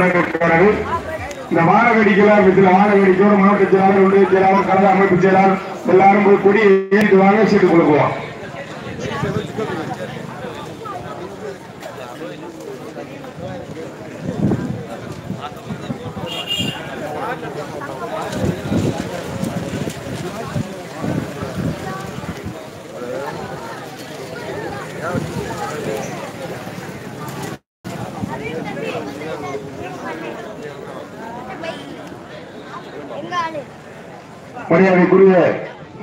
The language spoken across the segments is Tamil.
ஏற்பட இருக்கிறது இந்த வானவெடிக்கலாம் இதுல வானவெடிக்கோட மாவட்ட செயலாளர் ஒன்றிய செயலாளர் கலந்த அமைப்பு செயலாளர் எல்லாரும் போய் கொடி ஏறிட்டு வாங்க சீட்டு கொடுக்குவோம் மரியாதைக்குரிய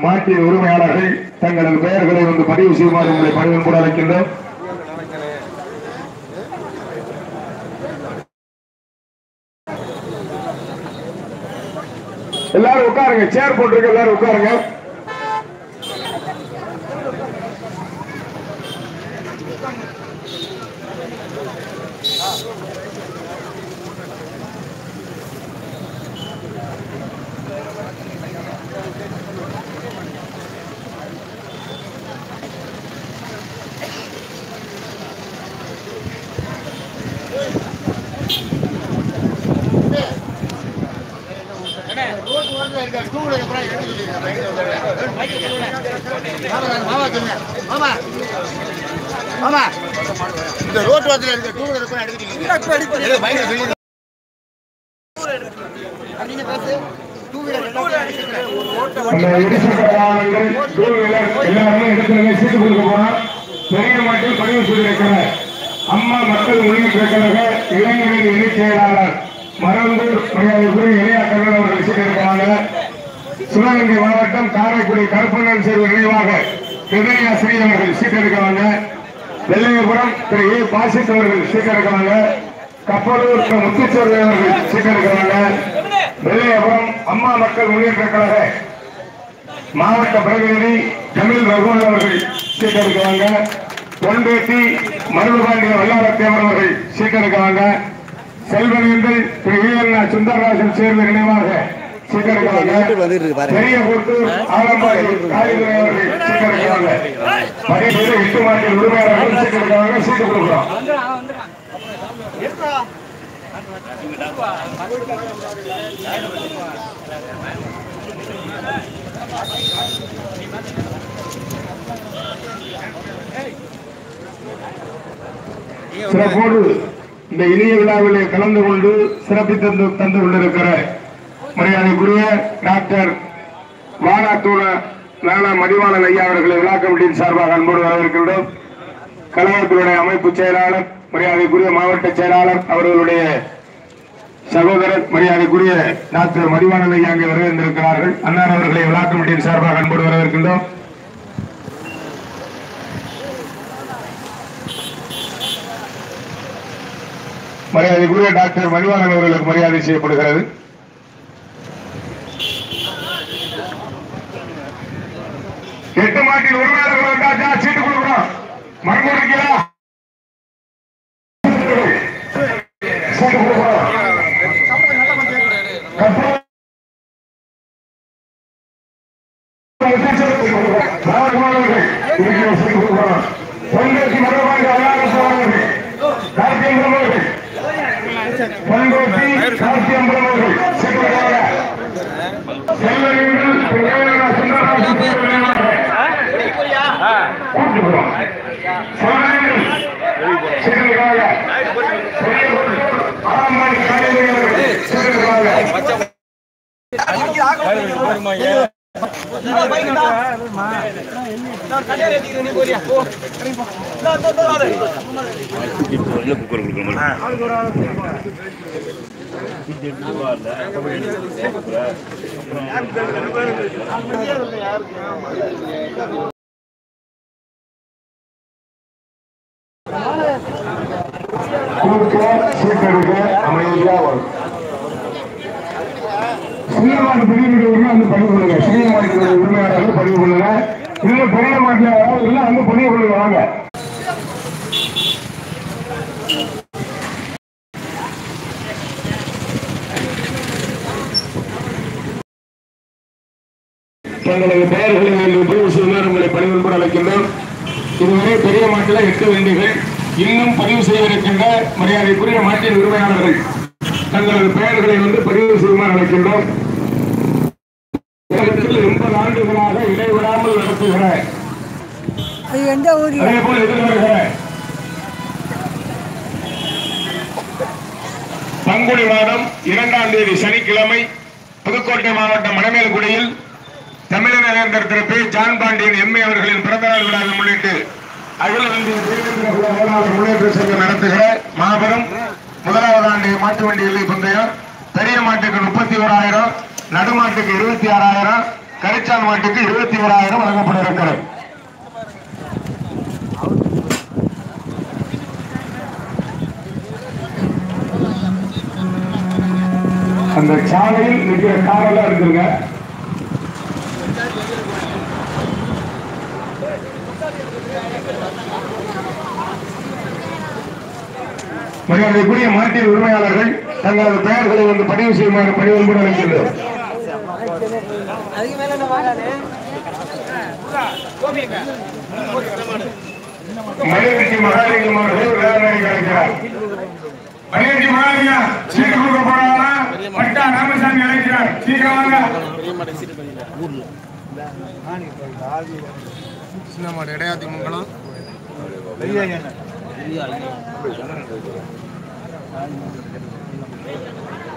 மாட்டின் உரிமையாளர்கள் தங்களது பெயர்களை வந்து பதிவு செய்யுமாறு உங்களை பணியும் கூட அழைக்கின்றோம். எல்லாரும் உட்காருங்க சேர் போட்டிருக்க எல்லாரும் உட்காருங்க. இந்த ரோட் வாசல இருக்க டூ வீலர் கூட எடுத்துட்டீங்க பெரிய மாட்டில் பதிவு செய்திருக்கிற அம்மா மக்கள் உரிமை கழக இளைஞரின் இணை செயலாளர் மரந்தூர் அவர்கள் சீட்டிருக்கிறாங்க சிவகங்கை மாவட்டம் காரைக்குடி கருப்பண்ணன் சேர்வு நினைவாக ஹிருதயா ஸ்ரீ அவர்கள் சீட்டிருக்கிறாங்க வெள்ளையபுரம் திரு ஏ பாசித் அவர்கள் சீட்டிருக்கிறாங்க கப்பலூர் திரு முத்துச்சோர்வை அவர்கள் சீட்டிருக்கிறாங்க வெள்ளையபுரம் அம்மா மக்கள் முன்னேற்ற கழக மாவட்ட பிரதிநிதி தமிழ் ரகுவன் அவர்கள் சீட்டெடுக்கிறாங்க பொன்பேட்டி மருதுபாண்டிய வல்லாரத்தேவர் அவர்கள் சீட்டெடுக்கிறாங்க செல்வனேந்தல் திரு ஈஎன்ஆ சுந்தரராஜன் சேர்ந்த நினைவாக சீட்டு கொடுக்குறோம் சிறப்போடு இந்த இனிய விழாவிலே கலந்து கொண்டு சிறப்பி தந்து தந்து கொண்டிருக்கிற மரியாதைக்குரிய டாக்டர் வானாத்தூர நானா மதிவாளன் ஐயா அவர்களை விழா கமிட்டியின் சார்பாக அன்போடு வரவேற்கின்றோம். கழகத்தினுடைய அமைப்பு செயலாளர் மரியாதைக்குரிய மாவட்ட செயலாளர் அவர்களுடைய சகோதரர் மரியாதைக்குரிய டாக்டர் மதிவாணன் ஐயா அங்கே வரவேற்றிருக்கிறார்கள். அன்னார் அவர்களை விழா கமிட்டியின் சார்பாக அன்போடு வரவேற்கின்றோம். மரியாதைக்குரிய டாக்டர் மணிவாளன் அவர்களுக்கு மரியாதை செய்யப்படுகிறது. எட்டு மாட்டில் உரிமையாளர்கள் வந்தாச்சா சீட்டு கொடுக்குறோம் மரம் கொடுக்க சீட்டெடுக்க அமைதியா வரும். சின்னமாட்டு பிரிவுடைய வந்து பதிவு பண்ணுங்க சின்னமாட்டு உரிமையாளர்கள் பதிவு பண்ணுங்க இல்ல பெரிய மாட்டில் எல்லாம் வந்து பதிவு பண்ணுங்க வாங்க. தங்களது பெயர்களை நீங்கள் பதிவு செய்யுமாறு உங்களை பணிவன்போடு அழைக்கின்றோம். இதுவரை பெரிய மாட்டில் எட்டு வண்டிகள் இன்னும் பதிவு செய்திருக்கின்ற மரியாதைக்குரிய மாட்டின் உரிமையாளர்கள் தங்களது பெயர்களை வந்து பதிவு செய்யுமாறு அழைக்கின்றோம். எண்பது ஆண்டுகளாக இடைவிடாமல் நடத்துகிற அது எந்த ஊர் அதே போல் இதில் வருகிற பங்குனி மாதம் இரண்டாம் தேதி சனிக்கிழமை புதுக்கோட்டை மாவட்டம் மணமேல்குடியில் தமிழக வேந்தர் Thiru P John Pandian MA அவர்களின் பிறந்தநாள் விழாவை முன்னிட்டு அகில இந்திய முன்னேற்ற சங்கம் நடத்துகிற மாபெரும் முதலாவது ஆண்டு மாட்டு வண்டி எல்லை பந்தயம் பெரிய மாட்டுக்கு முப்பத்தி ஓராயிரம் நடுமாட்டுக்கு இருபத்தி ஆறாயிரம் கரிச்சான் மாட்டுக்கு இருபத்தி ஓராயிரம் வழங்கப்பட இருக்கிறது அந்த சாலையில் நிற்கிற காரெல்லாம் இருக்குங்க மரியாதைக்குரிய மாட்டின் உரிமையாளர்கள் தங்களது பெயர்களை வந்து பதிவு செய்யுமாறு பணிவன்புடன் அழைக்கின்றோம் அதுக்கு மேல என்ன வாங்காது மணிவெட்டி மகாலிங்கம் அவர்கள் விளையாடி அழைக்கிறார் மணிவெட்டி மகாலிங்கா சீட்டு கொடுக்க போறாங்களா பட்டா ராமசாமி அழைக்கிறார். சீக்கிரம் வாங்க. சின்னமாடு இடையாத்தி மங்கலம். கோட்டாளி மகாலிங்கம்மா நடுமாட்டியுடைய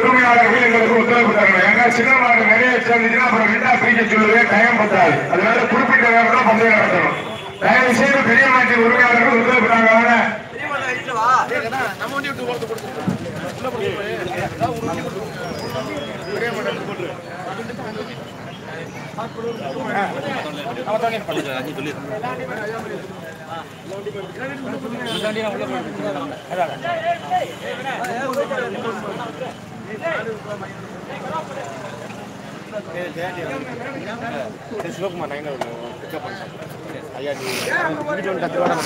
உரிமையாளர்கள் எங்களுக்கு உத்தரவு தரணும் ஏன்னா சின்ன மாடு நிறைய சேர்ந்துச்சுன்னா அப்புறம் ரெண்டா பிரிக்க சொல்லுவேன் டைம் பத்தாது அதனால குறிப்பிட்ட நேரம் தான் பந்தயம் நடத்தணும் தயவு செய்து பெரிய மாட்டின் உரிமையாளர்கள் உத்தரவு தாங்க நம்ம வண்டி விட்டு சிவகுமார் நைன் ஐயா நீ வீட்டு வந்து கத்து வாடா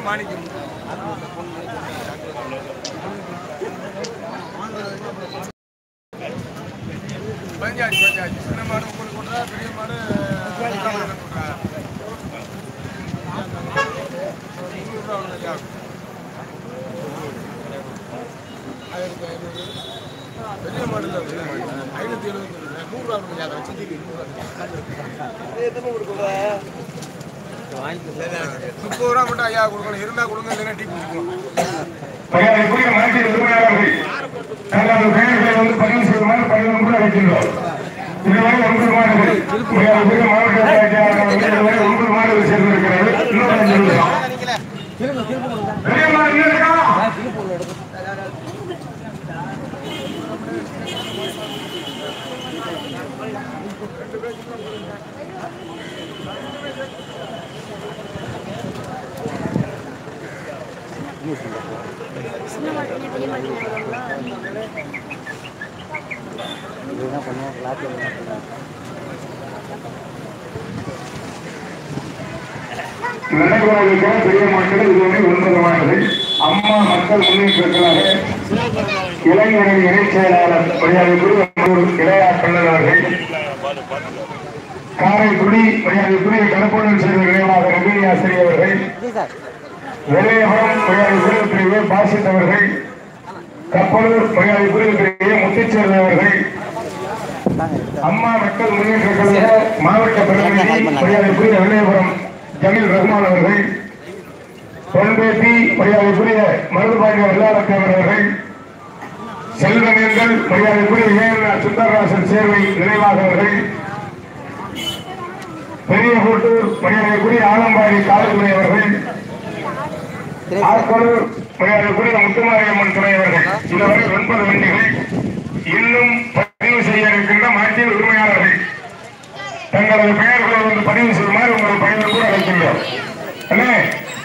மாணிக்கம். பஞ்சாயத்து பஞ்சாயத்து சின்ன மாடு உங்களுக்கு கொண்டா பெரிய மாடு கொண்டா ஆயிரத்தி ஐநூறு. பெரிய மாடல் இல்லை ஐநூத்தி எழுபத்தி நூறு ரூபா கொடுங்க அதை முப்பது ரூபா மட்டும் ஐயா கொடுக்கணும். இருந்தா கொடுங்க இல்லைன்னா டீ குடிச்சுக்குவோம் உரிமையாளர்கள் தங்களது பெயர்களை வந்து பதிவு செய்யுமாறு பணிவன்புடன் அழைக்கின்றோம் இதுவரை ஒன்பது மாடுகள் மரியாதைக்குரிய மாவட்ட செயலாளர்கள் இதுவரை ஒன்பது மாடுகள் சேர்ந்திருக்கிறது இன்னும் கொஞ்சம் நிமிஷம். பெரிய மாடு இன்னும் இருக்கா? சின்ன மாட்டு பெரிய பெரிய மாடுகள் இதுவரை அம்மா மக்கள் முன்னேற்ற இளைஞரின் இணைச் செயலாளர் மரியாதைக்குரிய இளையா கண்ணன் காரைக்குடி மரியாதைக்குரிய கணப்புடன் செய்த நிலையமாக ரபினி ஆசிரியர் அவர்கள் வெள்ளையபுரம் மரியாதைக்குரிய பாசித்தவர்கள் பாசித் அவர்கள் கப்பலூர் மரியாதைக்குரிய திரு ஏ முத்துச்சேர்ந்த அவர்கள் அம்மா மக்கள் முன்னேற்ற கழக மாவட்ட பிரதிநிதி மரியாதைக்குரிய வெள்ளையபுரம் ஜமீல் ரஹ்மான் அவர்கள் பொன்பேட்டி மரியாதைக்குரிய மருதுபாண்டிய வெள்ளாளத்தேவர் அவர்கள் செல்வனேந்தல் மரியாதைக்குரிய ஏஎன்ஆர் சுந்தரராசன் சேர்வை நினைவாக அவர்கள் பெரிய கூட்டூர் மரியாதைக்குரிய ஆலம்பாடி காவல்துறை அவர்கள் ஆக்கலூர் மரியாதைக்குரிய முத்துமாரியம்மன் துணை அவர்கள் இதுவரை ஒன்பது வண்டிகள் இன்னும் பதிவு செய்ய இருக்கின்ற மாட்டின் உரிமையாளர்கள். தங்களது பெயர்களை வந்து பதிவு செய்யுமாறு உங்கள் பயணம் கூட அழைக்கின்றோம்.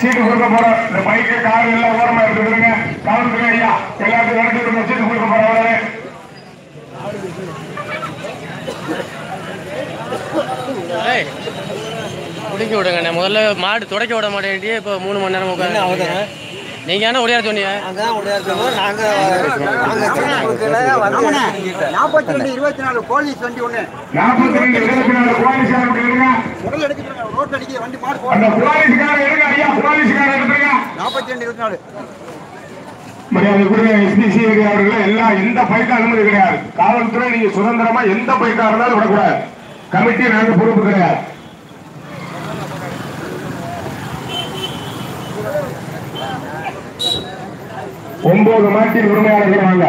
சீட்டு கொடுக்க போறோம் இந்த பைக்கு கார் எல்லாம் ஓரமா எடுத்துக்கிடுங்க காவல்துறை ஐயா எல்லாத்தையும் நடத்தி விடுங்க சீட்டு கொடுக்க போறவங்களே ஏய் குடிக்க விடுங்கண்ணே. முதல்ல மாடு துடைக்க விட மாட்டேன்ட்டி இப்போ மூணு மணி நேரம் உட்காந்து நீங்க என்ன ஒடியார சொன்னீங்க? நாற்பத்தி ரெண்டு இருபத்தி நாலு போலீஸ் வண்டி ஒண்ணு. நாற்பத்தி ரெண்டு இருபத்தி நாலு விட்டுருங்க உடல் எடுக்கிறாங்க ரோட்ல அடிக்கிற வண்டி மாடு எடுங்க ஐயா. நாற்பத்தி ரெண்டு இருபத்தி நாலு. மரியாதைக்குரிய எஸ்பிசி அவர்கள். எல்லாம் எந்த அனுமதி கிடையாது. காவல்துறை நீங்க சுதந்திரமா எந்த பைக்கா இருந்தாலும் விடக்கூடாது. கமிட்டி நாங்க பொறுப்பு கிடையாது. ஒன்பது மாட்டின் உரிமையாளர்கள் வாங்க.